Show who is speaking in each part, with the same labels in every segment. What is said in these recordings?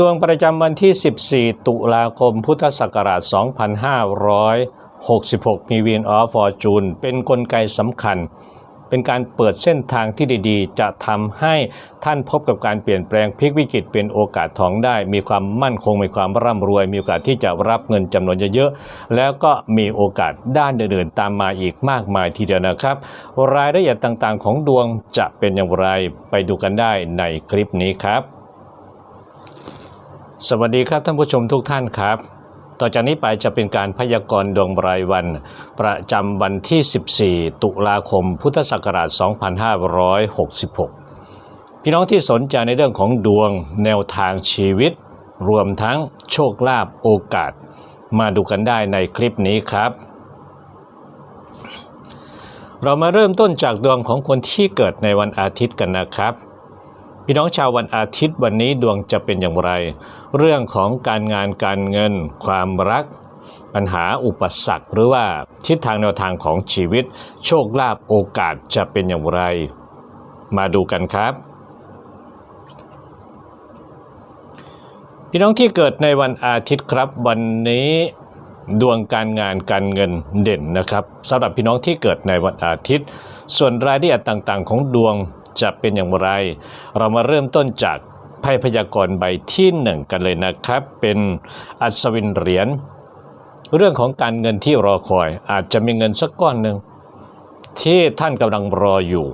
Speaker 1: ดวงประจำวันที่ 14 ตุลาคม พุทธศักราช 2566 มีวีนออฟฟอร์จูนเป็นนกลไกสำคัญ เป็นการเปิดเส้นทางที่ดีๆ จะทำให้ท่านพบกับการเปลี่ยนแปลงพลิกวิกฤตเป็นโอกาสทองได้ มีความมั่นคง มีความร่ำรวย มีโอกาสที่จะรับเงินจำนวนเยอะๆ แล้วก็มีโอกาสด้านอื่นๆตามมาอีกมากมายทีเดียวนะครับ รายละเอียดต่างๆ ของดวงจะเป็นอย่างไรไปดูกันได้ในคลิปนี้ครับ สวัสดีครับท่านผู้ชมทุกท่านครับ ต่อจากนี้ไปจะเป็นการพยากรณ์ดวงรายวัน ประจำวันที่ 14 ตุลาคม พุทธศักราช 2566 พี่น้องที่สนใจในเรื่องของดวงแนวทางชีวิต รวมทั้งโชคลาภโอกาส มาดูกันได้ในคลิปนี้ครับ เรามาเริ่มต้นจากดวงของคนที่เกิดในวันอาทิตย์กันนะครับ พี่น้องชาววันอาทิตย์วันนี้ดวงจะเป็นอย่างไร เรื่องของการงานการเงิน ความรัก ปัญหาอุปสรรค หรือว่าทิศทางแนวทางของชีวิต โชคลาภโอกาสจะเป็นอย่างไร มาดูกันครับพี่น้องที่เกิดในวันอาทิตย์ครับ วันนี้ดวงการงานการเงินเด่นนะครับสำหรับพี่น้องที่เกิดในวันอาทิตย์ ส่วนรายละเอียดต่างๆ ของดวง จะเป็นอย่างไร เรามาเริ่มต้นจากไพ่พยากรณ์ใบที่หนึ่งกันเลยนะครับ เป็นอัศวินเหรียญเรื่องของการเงินที่รอคอย อาจจะมีเงินสักก้อนหนึ่งที่ท่านกำลังรออยู่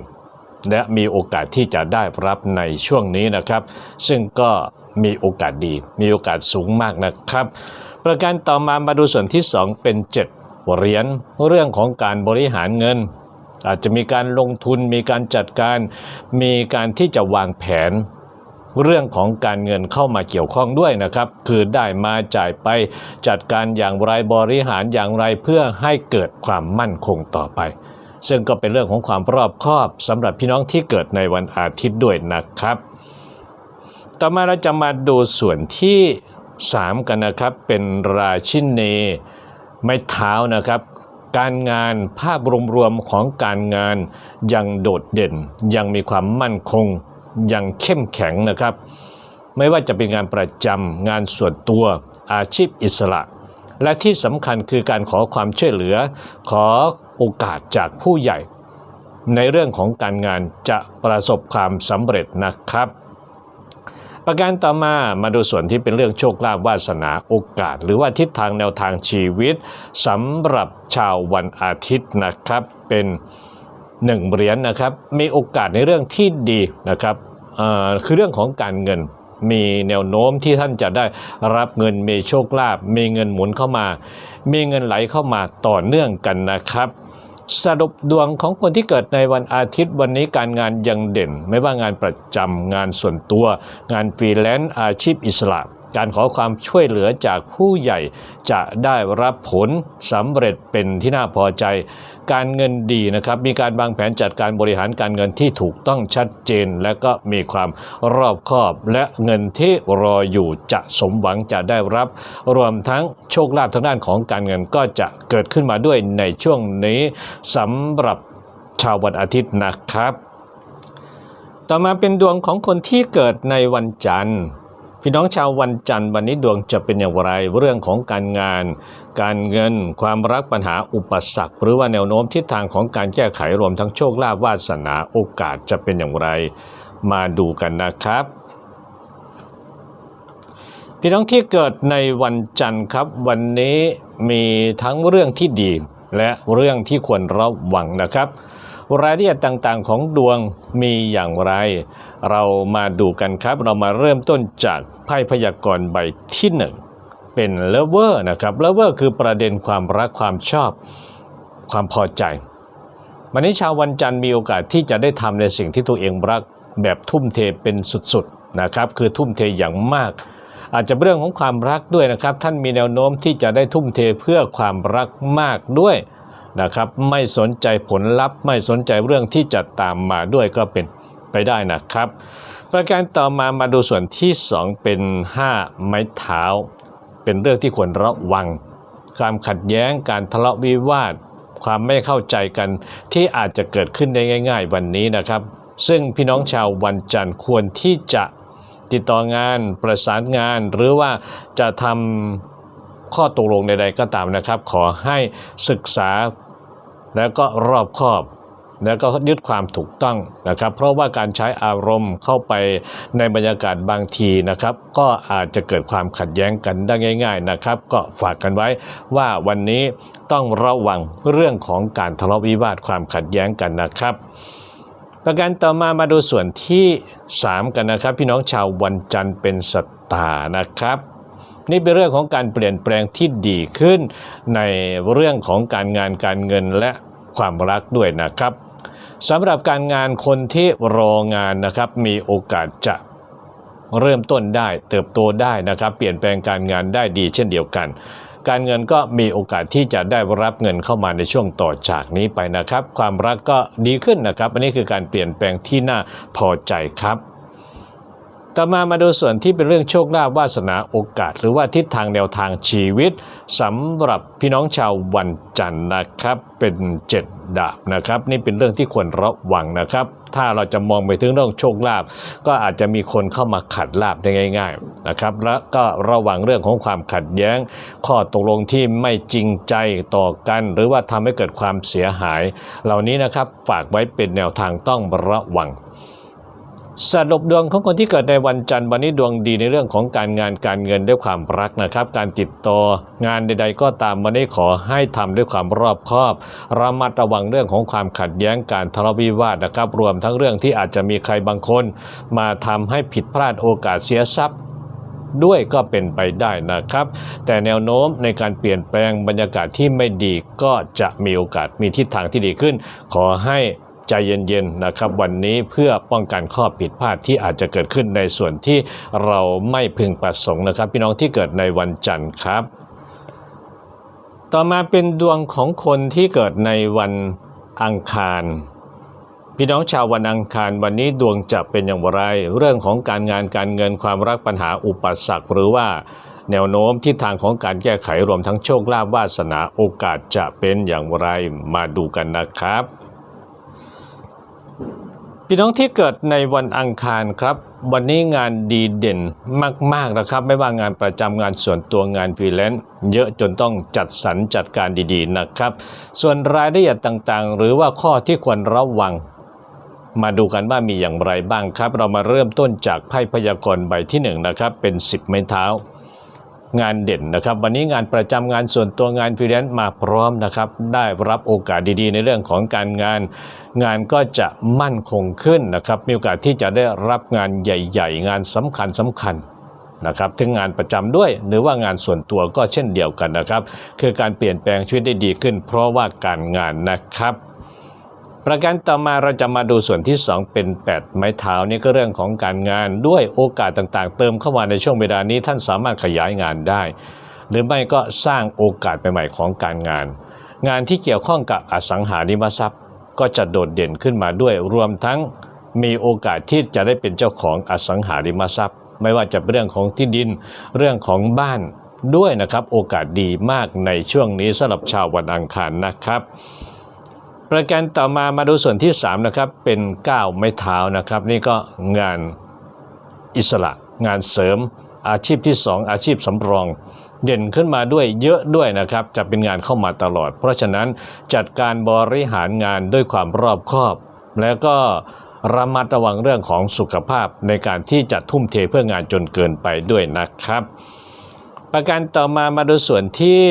Speaker 1: และมีโอกาสที่จะได้รับในช่วงนี้นะครับ ซึ่งก็มีโอกาสดี มีโอกาสสูงมากนะครับ ประการต่อมามาดูส่วนที่ 2 เป็น 7 เหรียญเรื่องของการบริหารเงิน อาจจะมีการลงทุนมีการจัดการมีการที่จะวางแผนเรื่องของการเงินเข้ามาเกี่ยวข้องด้วยนะครับ คือได้มาจ่ายไปจัดการอย่างไรบริหารอย่างไรเพื่อให้เกิดความมั่นคงต่อไป ซึ่งก็เป็นเรื่องของความรอบคอบสำหรับพี่น้องที่เกิดในวันอาทิตย์ด้วยนะครับ ต่อมาเราจะมาดูส่วนที่ 3 กันนะครับเป็นราชินีไม้เท้านะครับ การงานภาพรวมๆของการงานยังโดดเด่น ยังมีความมั่นคง ยังเข้มแข็งนะครับ ไม่ว่าจะเป็นงานประจำงานส่วนตัวอาชีพอิสระ และที่สำคัญคือการขอความช่วยเหลือ ขอโอกาสจากผู้ใหญ่ ในเรื่องของการงานจะประสบความสำเร็จนะครับ ประการต่อมามาดูส่วนที่เป็นเรื่องโชคลาภวาสนาโอกาส หรือว่าทิศทางแนวทางชีวิตสำหรับชาววันอาทิตย์นะครับ เป็นหนึ่งเหรียญนะครับ มีโอกาสในเรื่องที่ดีนะครับคือเรื่องของการเงินมีแนวโน้มที่ท่านจะได้รับเงินมีโชคลาภมีเงินหมุนเข้ามา มีเงินไหลเข้ามาต่อเนื่องกันนะครับ สรุปดวงของคนที่เกิดในวันอาทิตย์วันนี้การงานยังเด่น ไม่ว่างานประจำงานส่วนตัว งานฟรีแลนซ์อาชีพอิสระ การขอความช่วยเหลือจากผู้ใหญ่จะได้รับผลสำเร็จเป็นที่น่าพอใจ การเงินดีนะครับมีการวางแผนจัดการบริหารการเงินที่ถูกต้องชัดเจน และก็มีความรอบคอบและเงินที่รออยู่จะสมหวังจะได้รับ รวมทั้งโชคลาภทางด้านของการเงินก็จะเกิดขึ้นมาด้วยในช่วงนี้สำหรับชาววันอาทิตย์นะครับ ต่อมาเป็นดวงของคนที่เกิดในวันจันทร์ พี่น้องชาววันจันทร์วันนี้ดวงจะเป็นอย่างไรเรื่องของการงาน การเงิน ความรักปัญหาอุปสรรค หรือว่าแนวโน้มทิศทางของการแก้ไขรวมทั้งโชคลาภวาสนาโอกาสจะเป็นอย่างไร มาดูกันนะครับ พี่น้องที่เกิดในวันจันทร์ครับ วันนี้มีทั้งเรื่องที่ดีและเรื่องที่ควรระวังนะครับ รายละเอียดต่างๆ ของดวงมีอย่างไร เรามาดูกันครับ เรามาเริ่มต้นจากไพ่พยากรณ์ใบที่หนึ่งเป็นเลเวอร์นะครับเลเวอร์คือประเด็นความรักความชอบความพอใจ วันนี้ชาววันจันทร์มีโอกาสที่จะได้ทำในสิ่งที่ตัวเองรักแบบทุ่มเทเป็นสุดๆนะครับคือทุ่มเทอย่างมาก อาจจะเป็นเรื่องของความรักด้วยนะครับ ท่านมีแนวโน้มที่จะได้ทุ่มเทเพื่อความรักมากด้วย นะครับไม่สนใจผลลัพธ์ไม่สนใจเรื่องที่จะตามมาด้วยก็เป็นไปได้นะครับ ประการต่อมามาดูส่วนที่ 2 เป็น 5 ไม้เท้า เป็นเรื่องที่ควรระวัง ความขัดแย้งการทะเลาะวิวาท ความไม่เข้าใจกันที่อาจจะเกิดขึ้นได้ง่าย ๆ วันนี้นะครับ ซึ่งพี่น้องชาววันจันทร์ควรที่จะติดต่องานประสานงาน หรือว่าจะทำข้อตกลงใดๆก็ตามนะครับ ขอให้ศึกษา แล้วก็รอบคอบแล้วก็ยึดความถูกต้องนะครับ เพราะว่าการใช้อารมณ์เข้าไปในบรรยากาศบางทีนะครับ ก็อาจจะเกิดความขัดแย้งกันได้ง่าย ๆนะครับ ก็ฝากกันไว้ว่าวันนี้ต้องระวังเรื่องของการทะเลาะวิวาทความขัดแย้งกันนะครับ ประการต่อมามาดูส่วนที่ 3 กันนะครับ พี่น้องชาววันจันทร์เป็นสตาร์นะครับนี่เป็นเรื่องของการเปลี่ยนแปลงที่ดีขึ้นในเรื่องของการงานการเงินและ ความรักด้วยนะครับสำหรับการงานคนที่รองานนะครับมีโอกาสจะเริ่มต้นได้เติบโตได้นะครับ เปลี่ยนแปลงการงานได้ดีเช่นเดียวกัน การเงินก็มีโอกาสที่จะได้รับเงินเข้ามาในช่วงต่อจากนี้ไปนะครับ ความรักก็ดีขึ้นนะครับ อันนี้คือการเปลี่ยนแปลงที่น่าพอใจครับ ต่อมามาดูส่วนที่เป็นเรื่องโชคลาภวาสนาโอกาส หรือว่าทิศทางแนวทางชีวิตสำหรับพี่น้องชาววันจันทร์นะครับเป็นเจ็ดดาบนะครับนี่เป็นเรื่องที่ควรระวังนะครับ ถ้าเราจะมองไปถึงเรื่องโชคลาภก็อาจจะมีคนเข้ามาขัดลาบได้ง่าย ๆนะครับ และก็ระวังเรื่องของความขัดแย้ง ข้อตกลงที่ไม่จริงใจต่อกัน หรือว่าทำให้เกิดความเสียหาย เหล่านี้นะครับฝากไว้เป็นแนวทางต้องระวัง สรุปดวงของคนที่เกิดในวันจันทร์วันนี้ดวงดีในเรื่องของการงานการเงินด้วยความรักนะครับ การติดต่องานใด ๆ ก็ตามวันนี้ขอให้ทำด้วยความรอบคอบ ระมัดระวังเรื่องของความขัดแย้งการทะเลาะวิวาทนะครับ รวมทั้งเรื่องที่อาจจะมีใครบางคน มาทำให้ผิดพลาดโอกาสเสียทรัพย์ด้วยก็เป็นไปได้นะครับ แต่แนวโน้มในการเปลี่ยนแปลงบรรยากาศที่ไม่ดีก็จะมีโอกาสมีทิศทางที่ดีขึ้น ขอให้ ใจเย็นๆนะครับวันนี้เพื่อป้องกันข้อผิดพลาดที่อาจจะเกิดขึ้นในส่วนที่เราไม่พึงประสงค์นะครับ พี่น้องที่เกิดในวันจันทร์ครับ ต่อมาเป็นดวงของคนที่เกิดในวันอังคารพี่น้องชาววันอังคารวันนี้ดวงจะเป็นอย่างไร เรื่องของการงานการเงินความรักปัญหาอุปสรรคหรือว่าแนวโน้มทิศทางของการแก้ไขรวมทั้งโชคลาภวาสนาโอกาสจะเป็นอย่างไรมาดูกันนะครับ พี่น้องที่เกิดในวันอังคารครับ วันนี้งานดีเด่นมากๆนะครับ ไม่ว่างานประจำงานส่วนตัวงานฟรีแลนซ์เยอะจนต้องจัดสรรจัดการดีๆนะครับ ส่วนรายละเอียดต่างๆ หรือว่าข้อที่ควรระวัง มาดูกันว่ามีอย่างไรบ้างครับ เรามาเริ่มต้นจากไพ่พยากรณ์ใบที่1นนะครับเป็น 10 ไม้เท้า งานเด่นนะครับ วันนี้งานประจำงานส่วนตัวงานฟรีแลนซ์มาพร้อมนะครับ ได้รับโอกาสดีๆ ในเรื่องของการงาน งานก็จะมั่นคงขึ้นนะครับ มีโอกาสที่จะได้รับงานใหญ่ ๆ งานสำคัญสำคัญนะครับถึงงานประจำด้วยหรือว่างานส่วนตัวก็เช่นเดียวกันนะครับ คือการเปลี่ยนแปลงชีวิตได้ดีขึ้น เพราะว่าการงานนะครับ ประการต่อมาเราจะมาดูส่วนที่ 2 เป็น 8 ไม้เท้านี่ก็เรื่องของการงานด้วยโอกาสต่างๆ เติมเข้ามาในช่วงเวลานี้ท่านสามารถขยายงานได้ หรือไม่ก็สร้างโอกาสใหม่ๆของการงาน งานที่เกี่ยวข้องกับอสังหาริมทรัพย์ ก็จะโดดเด่นขึ้นมาด้วย รวมทั้งมีโอกาสที่จะได้เป็นเจ้าของอสังหาริมทรัพย์ ไม่ว่าจะเรื่องของที่ดินเรื่องของบ้านด้วยนะครับโอกาสดีมากในช่วงนี้สำหรับชาววันอังคารนะครับ ประการต่อมามาดูส่วนที่3นะครับเป็นก้าวไม้เท้านะครับ นี่ก็งานอิสระ งานเสริมอาชีพที่ 2 อาชีพสำรอง เด่นขึ้นมาด้วยเยอะด้วยนะครับ จะเป็นงานเข้ามาตลอด เพราะฉะนั้นจัดการบริหารงานด้วยความรอบคอบ แล้วก็ระมัดระวังเรื่องของสุขภาพในการที่จะทุ่มเทเพื่องานจนเกินไปด้วยนะครับ ประการต่อมามาดูส่วนที่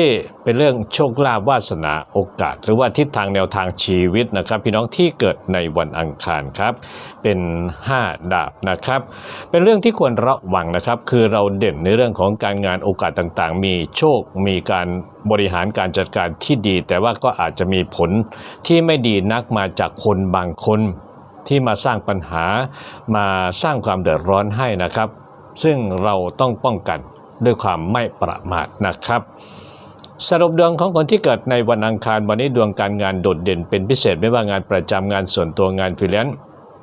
Speaker 1: เป็นเรื่องโชคลาภวาสนาโอกาส หรือว่าทิศทางแนวทางชีวิตนะครับ พี่น้องที่เกิดในวันอังคารครับ เป็น 5 ดาบนะครับ เป็นเรื่องที่ควรระวังนะครับ คือเราเด่นในเรื่องของการงานโอกาสต่างๆ มีโชคมีการบริหารการจัดการที่ดี แต่ว่าก็อาจจะมีผลที่ไม่ดีนักมาจากคนบางคน ที่มาสร้างปัญหามาสร้างความเดือดร้อนให้นะครับ ซึ่งเราต้องป้องกัน ด้วยความไม่ประมาทนะครับ สรุปดวงของคนที่เกิดในวันอังคารวันนี้ดวงการงานโดดเด่นเป็นพิเศษไม่ว่างานประจำงานส่วนตัวงานฟรีแลนซ์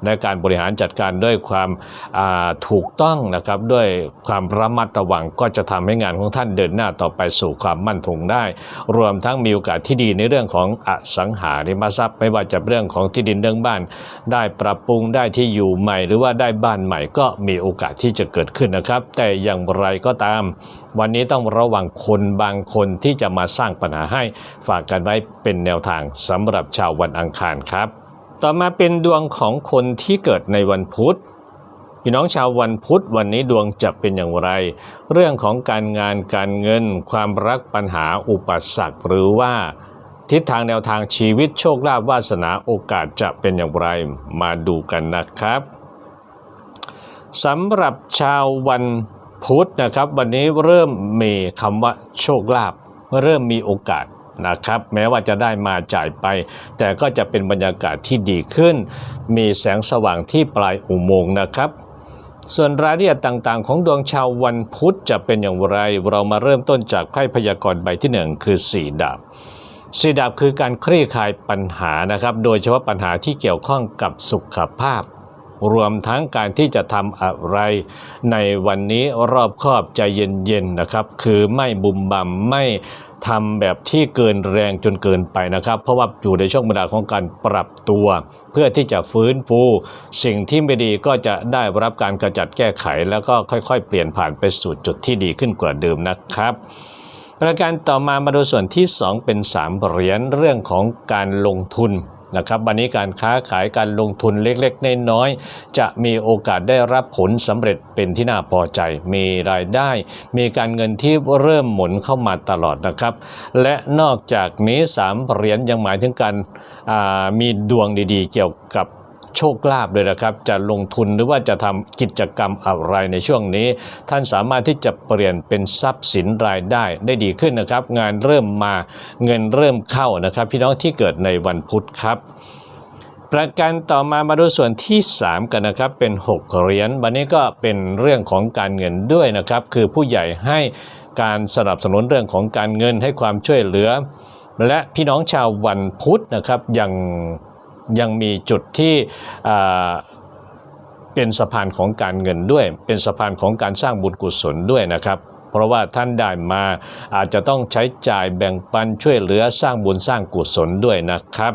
Speaker 1: ในการบริหารจัดการด้วยความาถูกต้องนะครับด้วยความระมัดระวังก็จะทำให้งานของท่านเดินหน้าต่อไปสู่ความมั่นคงได้ รวมทั้งมีโอกาสที่ดีในเรื่องของอสังหาริมทรัพย์ ไม่ว่าจะเรื่องของที่ดินเรื่องบ้าน ได้ปรับปรุงได้ที่อยู่ใหม่ หรือว่าได้บ้านใหม่ก็มีโอกาสที่จะเกิดขึ้นนะครับ แต่อย่างไรก็ตาม วันนี้ต้องระวังคนบางคนที่จะมาสร้างปัญหาให้ฝากกันไว้เป็นแนวทางสำหรับชาววันอังคารครับ ต่อมาเป็นดวงของคนที่เกิดในวันพุธพี่น้องชาววันพุธวันนี้ดวงจะเป็นอย่างไร เรื่องของการงานการเงิน ความรักปัญหาอุปสรรคหรือว่า ทิศทางแนวทางชีวิตโชคลาภวาสนาโอกาสจะเป็นอย่างไรมาดูกันนะครับสำหรับชาววันพุธนะครับ วันนี้เริ่มมีคำว่าโชคลาภเริ่มมีโอกาส นะครับแม้ว่าจะได้มาจ่ายไป แต่ก็จะเป็นบรรยากาศที่ดีขึ้น มีแสงสว่างที่ปลายอุโมงค์นะครับ ส่วนรายละเอียดต่างๆ ของดวงชาววันพุธจะเป็นอย่างไร เรามาเริ่มต้นจากไพ่พยากรณ์ใบที่หนึ่งคือสี่ดาบสีดาบคือการคลี่คลายปัญหานะครับ โดยเฉพาะปัญหาที่เกี่ยวข้องกับสุขภาพ รวมทั้งการที่จะทำอะไร ในวันนี้รอบครอบใจเย็นๆนะครับ คือไม่บุมบัมไม่ทำแบบที่เกินแรงจนเกินไปนะครับ เพราะว่าอยู่ในช่วงเวลาของการปรับตัว เพื่อที่จะฟื้นฟู สิ่งที่ไม่ดีก็จะได้รับการกระจัดแก้ไข แล้วก็ค่อยๆ เปลี่ยนผ่านไปสู่จุดที่ดีขึ้นกว่าเดิมนะครับประการต่อมามาดูส่วนที่ 2 เป็น 3 เหรียญเรื่องของการลงทุน นะครับวันนี้การค้าขายการลงทุนเล็กๆน้อยๆจะมีโอกาสได้รับผลสำเร็จเป็นที่น่าพอใจ มีรายได้ มีการเงินที่เริ่มหมุนเข้ามาตลอดนะครับ และนอกจากนี้3เหรียญยังหมายถึงการมีดวงดีๆ เกี่ยวกับ โชคลาภเลยนะครับ จะลงทุนหรือว่าจะทำกิจกรรมอะไรในช่วงนี้ ท่านสามารถที่จะเปลี่ยนเป็นทรัพย์สินรายได้ได้ดีขึ้นนะครับ งานเริ่มมาเงินเริ่มเข้านะครับ พี่น้องที่เกิดในวันพุธครับประการต่อมามาดูส่วนที่ 3 กันนะครับเป็น 6 เหรียญวันนี้ก็เป็นเรื่องของการเงินด้วยนะครับ คือผู้ใหญ่ให้การสนับสนุนเรื่องของการเงินให้ความช่วยเหลือ และพี่น้องชาววันพุธนะครับยัง ยังมีจุดที่เป็นสะพานของการเงินด้วย เป็นสะพานของการสร้างบุญกุศลด้วยนะครับ เพราะว่าท่านได้มาอาจจะต้องใช้จ่ายแบ่งปันช่วยเหลือสร้างบุญสร้างกุศลด้วยนะครับ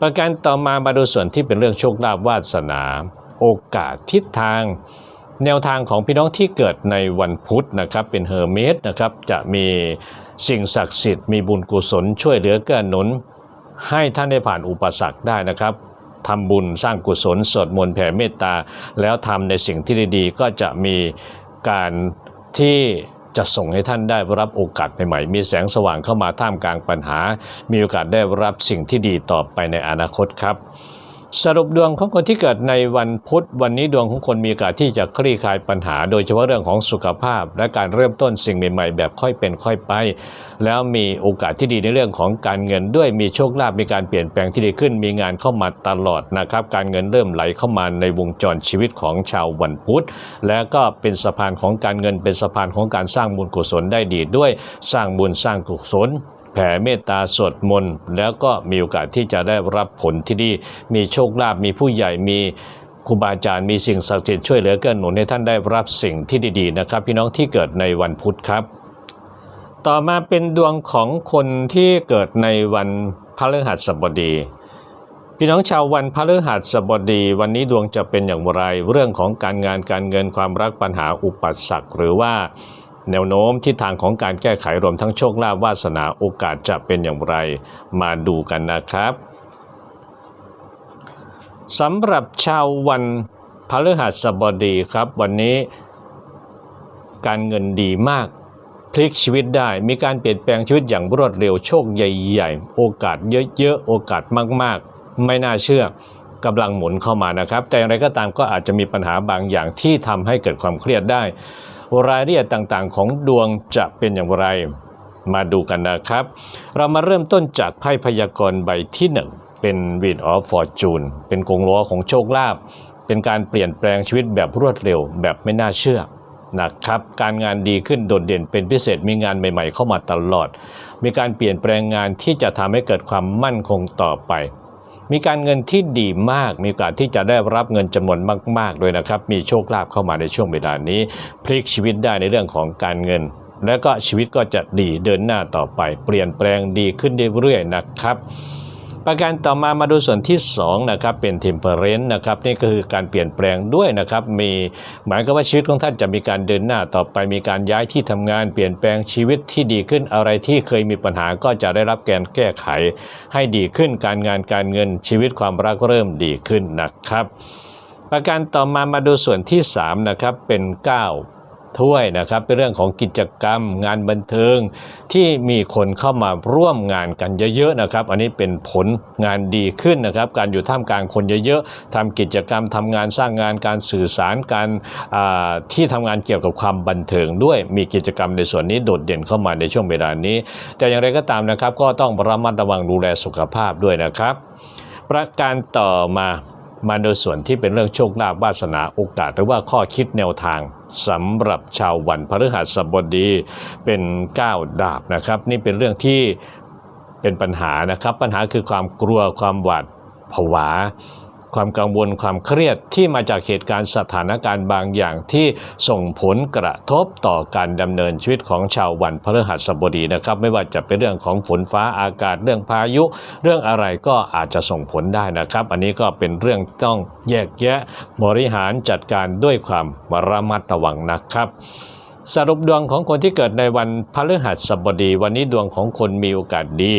Speaker 1: ประการต่อมามาดูส่วนที่เป็นเรื่องโชคลาภวาสนา โอกาสทิศทางแนวทางของพี่น้องที่เกิดในวันพุธนะครับเป็นเฮอร์เมสนะครับจะมีสิ่งศักดิ์สิทธิ์มีบุญกุศลช่วยเหลือเกื้อหนุน ให้ท่านได้ผ่านอุปสรรคได้นะครับทำบุญสร้างกุศลสวดมนต์แผ่เมตตา แล้วทำในสิ่งที่ดีๆ ก็จะมีการที่จะส่งให้ท่านได้รับโอกาสใหม่ๆ มีแสงสว่างเข้ามาท่ามกลางปัญหา มีโอกาสได้รับสิ่งที่ดีต่อไปในอนาคตครับ สรุปดวงของคนที่เกิดในวันพุธวันนี้ดวงของคนมีโอกาสที่จะคลี่คลายปัญหา โดยเฉพาะเรื่องของสุขภาพ และการเริ่มต้นสิ่งใหม่ๆ แบบค่อยเป็นค่อยไป แล้วมีโอกาสที่ดีในเรื่องของการเงินด้วยมีโชคลาภมีการเปลี่ยนแปลงที่ดีขึ้น มีงานเข้ามาตลอดนะครับ การเงินเริ่มไหลเข้ามาในวงจรชีวิตของชาววันพุธและก็เป็นสะพานของการเงินเป็นสะพานของการสร้างบุญกุศลได้ดีด้วย สร้างบุญสร้างกุศล แผ่เมตตาสวดมนต์แล้วก็มีโอกาสที่จะได้รับผลที่ดีมีโชคลาภมีผู้ใหญ่มีครูบาอาจารย์มีสิ่งศักดิ์สิทธิ์ช่วยเหลือเกื้อหนุนให้ท่านได้รับสิ่งที่ดีๆนะครับ พี่น้องที่เกิดในวันพุธครับ ต่อมาเป็นดวงของคนที่เกิดในวันพฤหัสบดีพี่น้องชาววันพฤหัสบดี วันนี้ดวงจะเป็นอย่างไร เรื่องของการงานการเงินความรักปัญหาอุปสรรคหรือว่า แนวโน้มทิศทางของการแก้ไขรวมทั้งโชคลาภวาสนาโอกาสจะเป็นอย่างไรมาดูกันนะครับสำหรับชาววันพฤหัสบดีครับ วันนี้การเงินดีมาก พลิกชีวิตได้มีการเปลี่ยนแปลงชีวิตอย่างรวดเร็วโชคใหญ่ๆ โอกาสเยอะๆ โอกาสมากๆ ไม่น่าเชื่อกำลังหมุนเข้ามานะครับ แต่อย่างไรก็ตามก็อาจจะมีปัญหาบางอย่างที่ทำให้เกิดความเครียดได้ รายละเอียดต่างๆ ของดวงจะเป็นอย่างไร มาดูกันนะครับ เรามาเริ่มต้นจากไพ่พยากรณ์ใบที่ 1 เป็น Wheel of Fortune เป็นกงล้อของโชคลาภเป็นการเปลี่ยนแปลงชีวิตแบบรวดเร็วแบบไม่น่าเชื่อนะครับการงานดีขึ้นโดดเด่นเป็นพิเศษมีงานใหม่ ๆ เข้ามาตลอด มีการเปลี่ยนแปลงงานที่จะทำให้เกิดความมั่นคงต่อไป มีการเงินที่ดีมาก มีโอกาสที่จะได้รับเงินจำนวนมากๆด้วยนะครับ มีโชคลาภเข้ามาในช่วงเวลานี้ พลิกชีวิตได้ในเรื่องของการเงิน แล้วก็ชีวิตก็จะดีเดินหน้าต่อไป เปลี่ยนแปลงดีขึ้นเรื่อยๆนะครับ ประการต่อมามาดูส่วนที่2นะครับเป็น temperance นะครับนี่ก็คือการเปลี่ยนแปลงด้วยนะครับมีหมายก็ว่าชีวิตของท่านจะมีการเดินหน้าต่อไปมีการย้ายที่ทำงานเปลี่ยนแปลงชีวิตที่ดีขึ้นอะไรที่เคยมีปัญหาก็จะได้รับการแก้ไข ให้ดีขึ้นการงานการเงินชีวิตความรักเริ่มดีขึ้นนะครับ ประการต่อมามาดูส่วนที่3นะครับเป็น 9 ถ้วยนะครับเป็นเรื่องของกิจกรรม งานบันเทิงที่มีคนเข้ามาร่วมงานกันเยอะๆนะครับ อันนี้เป็นผลงานดีขึ้นนะครับ การอยู่ท่ามกลางคนเยอะๆทำกิจกรรมทำงานสร้างงานการสื่อสารการที่ทำงานเกี่ยวกับความบันเทิงด้วยมีกิจกรรมในส่วนนี้โดดเด่นเข้ามาในช่วงเวลานี้ แต่อย่างไรก็ตามนะครับ ก็ต้องระมัดระวังดูแลสุขภาพด้วยนะครับ ประการต่อมา มาโดยส่วนที่เป็นเรื่องโชคลาภวาสนาโอกาส หรือว่าข้อคิดแนวทางสำหรับชาววันพฤหัสบดีเป็นก้าวดาบนะครับ นี่เป็นเรื่องที่เป็นปัญหานะครับ ปัญหาคือความกลัวความหวาดผวา ความกังวลความเครียดที่มาจากเหตุการณ์สถานการณ์บางอย่างที่ส่งผลกระทบต่อการดำเนินชีวิตของชาววันพฤหัสบดีนะครับ ไม่ว่าจะเป็นเรื่องของฝนฟ้าอากาศเรื่องพายุ เรื่องอะไรก็อาจจะส่งผลได้นะครับ อันนี้ก็เป็นเรื่องต้องแยกแยะบริหารจัดการด้วยความระมัดระวังนะครับ สรุปดวงของคนที่เกิดในวันพฤหัสบดี วันนี้ดวงของคนมีโอกาสดี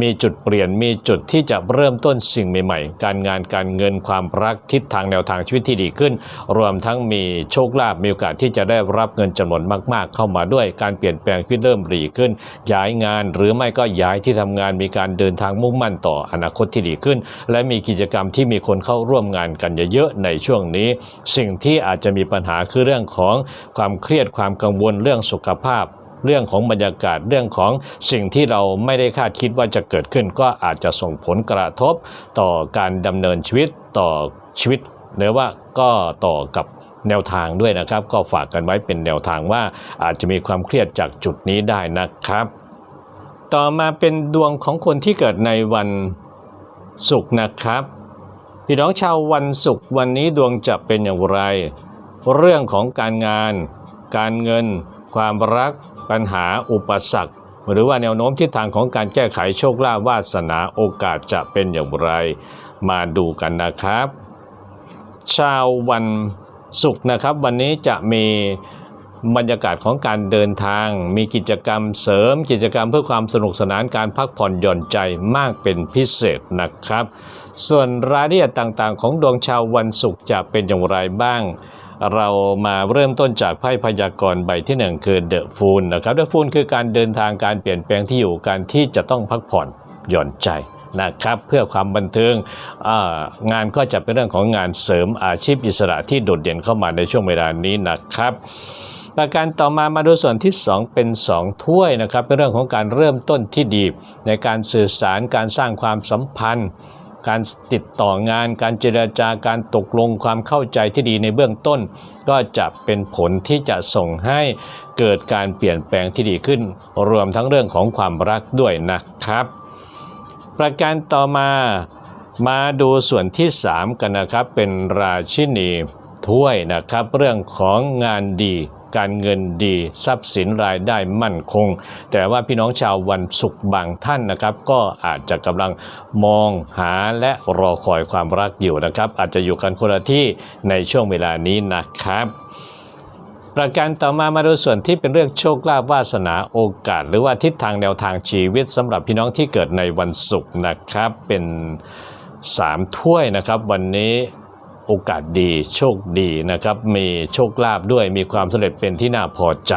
Speaker 1: มีจุดเปลี่ยนมีจุดที่จะเริ่มต้นสิ่งใหม่ๆ การงานการเงินความรักทิศทางแนวทางชีวิตที่ดีขึ้น รวมทั้งมีโชคลาภมีโอกาสที่จะได้รับเงินจำนวนมาก ๆ เข้ามาด้วยการเปลี่ยนแปลงชีวิตเริ่มดีขึ้น ย้ายงานหรือไม่ก็ย้ายที่ทำงานมีการเดินทางมุ่งมั่นต่ออนาคตที่ดีขึ้น และมีกิจกรรมที่มีคนเข้าร่วมงานกันเยอะๆในช่วงนี้ สิ่งที่อาจจะมีปัญหาคือเรื่องของความเครียดความกังังวลเรื่องสุขภาพ เรื่องของบรรยากาศเรื่องของสิ่งที่เราไม่ได้คาดคิดว่าจะเกิดขึ้น ก็อาจจะส่งผลกระทบต่อการดำเนินชีวิตต่อชีวิตหรือว่าก็ต่อกับแนวทางด้วยนะครับ ก็ฝากกันไว้เป็นแนวทางว่าอาจจะมีความเครียดจากจุดนี้ได้นะครับ ต่อมาเป็นดวงของคนที่เกิดในวันศุกร์นะครับพี่น้องชาววันศุกร์วันนี้ดวงจะเป็นอย่างไร เรื่องของการงาน การเงิน ความรัก ปัญหาอุปสรรคหรือว่าแนวโน้มทิศทางของการแก้ไขโชคลาภวาสนาโอกาสจะเป็นอย่างไร มาดูกันนะครับ ชาววันศุกร์นะครับ วันนี้จะมีบรรยากาศของการเดินทาง มีกิจกรรมเสริม กิจกรรมเพื่อความสนุกสนานการพักผ่อนหย่อนใจมากเป็นพิเศษนะครับ ส่วนรายละเอียดต่างๆ ของดวงชาววันศุกร์จะเป็นอย่างไรบ้าง เรามาเริ่มต้นจากไพ่พยากรณ์ใบที่หนึ่งคือเดอะฟูลนะครับเดอะฟูลคือการเดินทางการเปลี่ยนแปลงที่อยู่การที่จะต้องพักผ่อนหย่อนใจนะครับเพื่อความบันเทิงงานก็จะเป็นเรื่องของงานเสริมอาชีพอิสระที่โดดเด่นเข้ามาในช่วงเวลานี้นะครับประการต่อมามาดูส่วนที่ 2 เป็น 2 ถ้วยนะครับเป็นเรื่องของการเริ่มต้นที่ดี ในการสื่อสารการสร้างความสัมพันธ์ การติดต่องาน การเจรจาการตกลงความเข้าใจที่ดีในเบื้องต้น ก็จะเป็นผลที่จะส่งให้เกิดการเปลี่ยนแปลงที่ดีขึ้น รวมทั้งเรื่องของความรักด้วยนะครับ ประการต่อมามาดูส่วนที่ 3 กันนะครับเป็นราชินีถ้วยนะครับ เรื่องของงานดี การเงินดี ทรัพย์สินรายได้มั่นคง แต่ว่าพี่น้องชาววันศุกร์บางท่านนะครับ ก็อาจจะกำลังมองหาและรอคอยความรักอยู่นะครับ อาจจะอยู่กันคนละที่ในช่วงเวลานี้นะครับประการต่อมามาดูส่วนที่เป็นเรื่องโชคลาภวาสนาโอกาส หรือว่าทิศทางแนวทางชีวิตสำหรับพี่น้องที่เกิดในวันศุกร์นะครับเป็น 3 ถ้วยนะครับ วันนี้ โอกาสดี โชคดีนะครับ มีโชคลาภด้วย มีความสำเร็จเป็นที่น่าพอใจ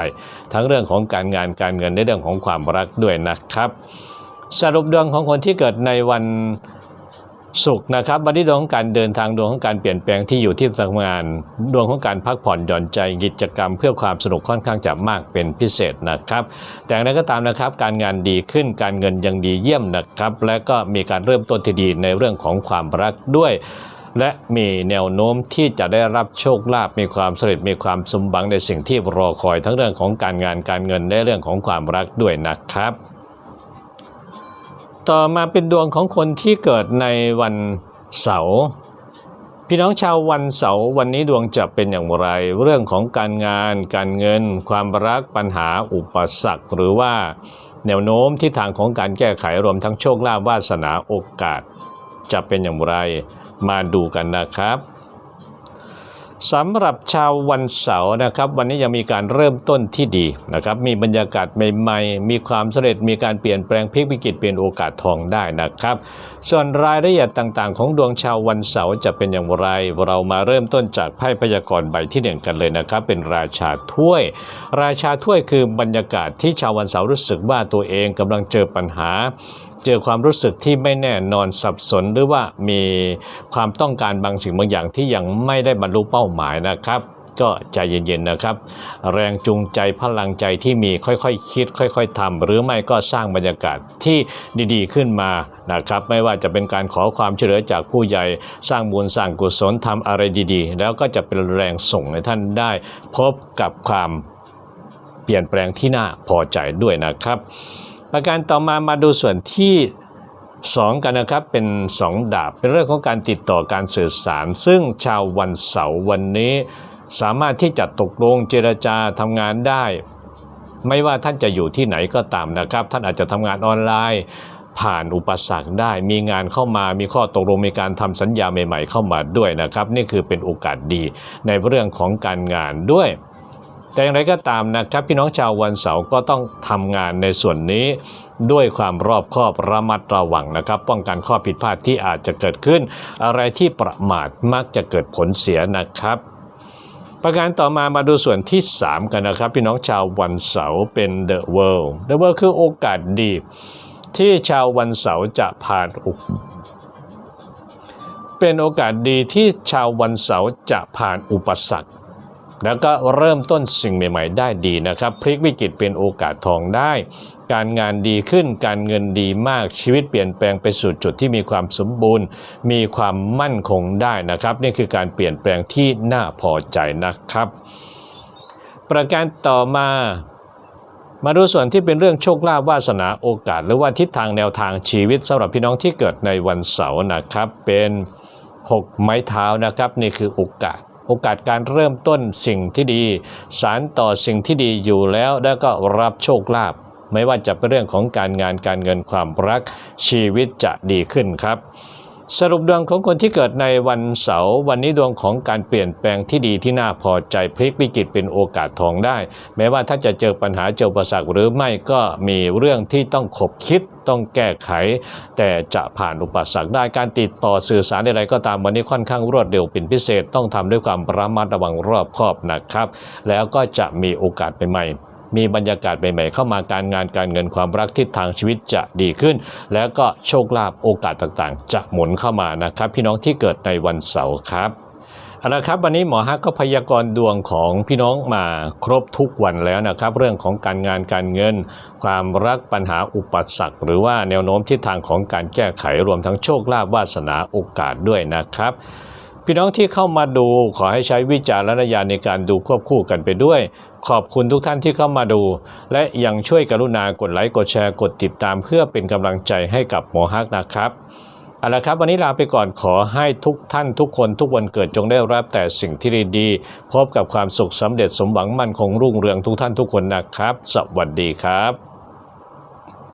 Speaker 1: ทั้งเรื่องของการงานการเงินในเรื่องของความรักด้วยนะครับ สรุปดวงของคนที่เกิดในวันศุกร์นะครับวันนี้ดวงของการเดินทางดวงของการเปลี่ยนแปลงที่อยู่ที่ทำงาน ดวงของการพักผ่อนหย่อนใจกิจกรรม เพื่อความสนุกค่อนข้างจะมากเป็นพิเศษนะครับ แต่อย่างไรก็ตามนะครับ การงานดีขึ้นการเงินยังดีเยี่ยมนะครับ และก็มีการเริ่มต้นที่ดีในเรื่องของความรักด้วย และมีแนวโน้มที่จะได้รับโชคลาภมีความสำเร็จมีความสมหวังในสิ่งที่รอคอยทั้งเรื่องของการงานการเงินและเรื่องของความรักด้วยนะครับ ต่อมาเป็นดวงของคนที่เกิดในวันเสาร์พี่น้องชาววันเสาร์วันนี้ดวงจะเป็นอย่างไร เรื่องของการงาน การเงิน ความรักปัญหาอุปสรรค หรือว่าแนวโน้มทิศทางของการแก้ไขรวมทั้งโชคลาภวาสนาโอกาส จะเป็นอย่างไร มาดูกันนะครับสำหรับชาววันเสาร์นะครับ วันนี้ยังมีการเริ่มต้นที่ดีนะครับ มีบรรยากาศใหม่ๆ มีความสำเร็จมีการเปลี่ยนแปลงพลิกวิกฤตเปลี่ยนโอกาสทองได้นะครับ ส่วนรายละเอียดต่างๆ ของดวงชาววันเสาร์จะเป็นอย่างไร เรามาเริ่มต้นจากไพ่พยากรณ์ใบที่หนึ่งกันเลยนะครับ เป็นราชาถ้วย ราชาถ้วยคือบรรยากาศที่ชาววันเสาร์รู้สึกว่าตัวเองกำลังเจอปัญหา เจอความรู้สึกที่ไม่แน่นอนสับสนหรือว่ามีความต้องการบางสิ่งบางอย่างที่ยังไม่ได้บรรลุเป้าหมายนะครับก็ใจเย็นๆนะครับ แรงจูงใจพลังใจที่มีค่อยๆคคิด ค่อย ๆทำหรือไม่ก็สร้างบรรยากาศที่ดีๆขึ้นมานะครับ ไม่ว่าจะเป็นการขอความช่วยเหลือจากผู้ใหญ่สร้างบุญสร้างกุศลทำอะไรดีๆ แล้วก็จะเป็นแรงส่งให้ท่านได้ พบกับความเปลี่ยนแปลงที่น่าพอใจด้วยนะครับ ประการต่อมามาดูส่วนที่ 2 กันนะครับเป็น 2 ดาบ เป็นเรื่องของการติดต่อการสื่อสาร ซึ่งชาววันเสาร์วันนี้สามารถที่จะตกลงเจรจาทำงานได้ ไม่ว่าท่านจะอยู่ที่ไหนก็ตามนะครับ ท่านอาจจะทำงานออนไลน์ ผ่านอุปสรรคได้ มีงานเข้ามามีข้อตกลงมีการทำสัญญาใหม่ ๆ เข้ามาด้วยนะครับ นี่คือเป็นโอกาสดีในเรื่องของการงานด้วย แต่อย่างไรก็ตามนะครับพี่น้องชาววันเสาร์ก็ต้องทำงานในส่วนนี้ ด้วยความรอบคอบระมัดระวังนะครับ ป้องกันข้อผิดพลาดที่อาจจะเกิดขึ้น อะไรที่ประมาทมักจะเกิดผลเสียนะครับ ประการต่อมามาดูส่วนที่ 3 กันนะครับ พี่น้องชาววันเสาร์เป็น The World The World คือโอกาสดี ที่ชาววันเสาร์จะผ่านอุเป็นโอกาสดีที่ชาววันเสาร์จะผ่านอุปสรรค แล้วก็เริ่มต้นสิ่งใหม่ๆ ได้ดีนะครับ พลิกวิกฤตเป็นโอกาสทองได้ การงานดีขึ้นการเงินดีมากชีวิตเปลี่ยนแปลงไปสู่จุดที่มีความสมบูรณ์ มีความมั่นคงได้นะครับ นี่คือการเปลี่ยนแปลงที่น่าพอใจนะครับ ประการต่อมามาดูส่วนที่เป็นเรื่องโชคลาภวาสนาโอกาส หรือว่าทิศทางแนวทางชีวิตสำหรับพี่น้องที่เกิดในวันเสาร์นะครับเป็น 6 ไม้เท้านะครับ นี่คือโอกาส โอกาสการเริ่มต้นสิ่งที่ดี สารต่อสิ่งที่ดีอยู่แล้วแล้วก็รับโชคลาภไม่ว่าจะเป็นเรื่องของการงานการเงินความรักชีวิตจะดีขึ้นครับ สรุปดวงของคนที่เกิดในวันเสาร์วันนี้ดวงของการเปลี่ยนแปลงที่ดีที่น่าพอใจพลิกวิกฤตเป็นโอกาสทองได้ แม้ว่าถ้าจะเจอปัญหาเจอประสักหรือไม่ก็มีเรื่องที่ต้องขบคิดต้องแก้ไข แต่จะผ่านอุปสรรคได้การติดต่อสื่อสารใดๆก็ตามวันนี้ค่อนข้างรวดเร็วเป็นพิเศษ ต้องทำด้วยความระมัดระวังรอบคอบนะครับ แล้วก็จะมีโอกาสใหม่ๆ มีบรรยากาศใหม่ๆเข้ามาการงานการเงินความรักทิศทางชีวิตจะดีขึ้น แล้วก็โชคลาภโอกาสต่างๆ จะหมุนเข้ามานะครับ พี่น้องที่เกิดในวันเสาร์ครับเอาละครับวันนี้หมอฮักก็พยากรณ์ดวงของพี่น้องมาครบทุกวันแล้วนะครับ เรื่องของการงานการเงิน ความรักปัญหาอุปสรรคหรือว่าแนวโน้มทิศทางของการแก้ไขรวมทั้งโชคลาภวาสนาโอกาสด้วยนะครับ พี่น้องที่เข้ามาดูขอให้ใช้วิจารณญาณในการดูควบคู่กันไปด้วย ขอบคุณทุกท่านที่เข้ามาดู และยังช่วยกรุณากดไลค์กดแชร์กดติดตาม เพื่อเป็นกำลังใจให้กับหมอฮักนะครับเอาละครับวันนี้ลาไปก่อนขอให้ทุกท่านทุกคนทุกวันเกิดจงได้รับแต่สิ่งที่ดีๆพบกับความสุขสำเร็จสมหวังมั่นคงรุ่งเรืองทุกท่านทุกคนนะครับ สวัสดีครับ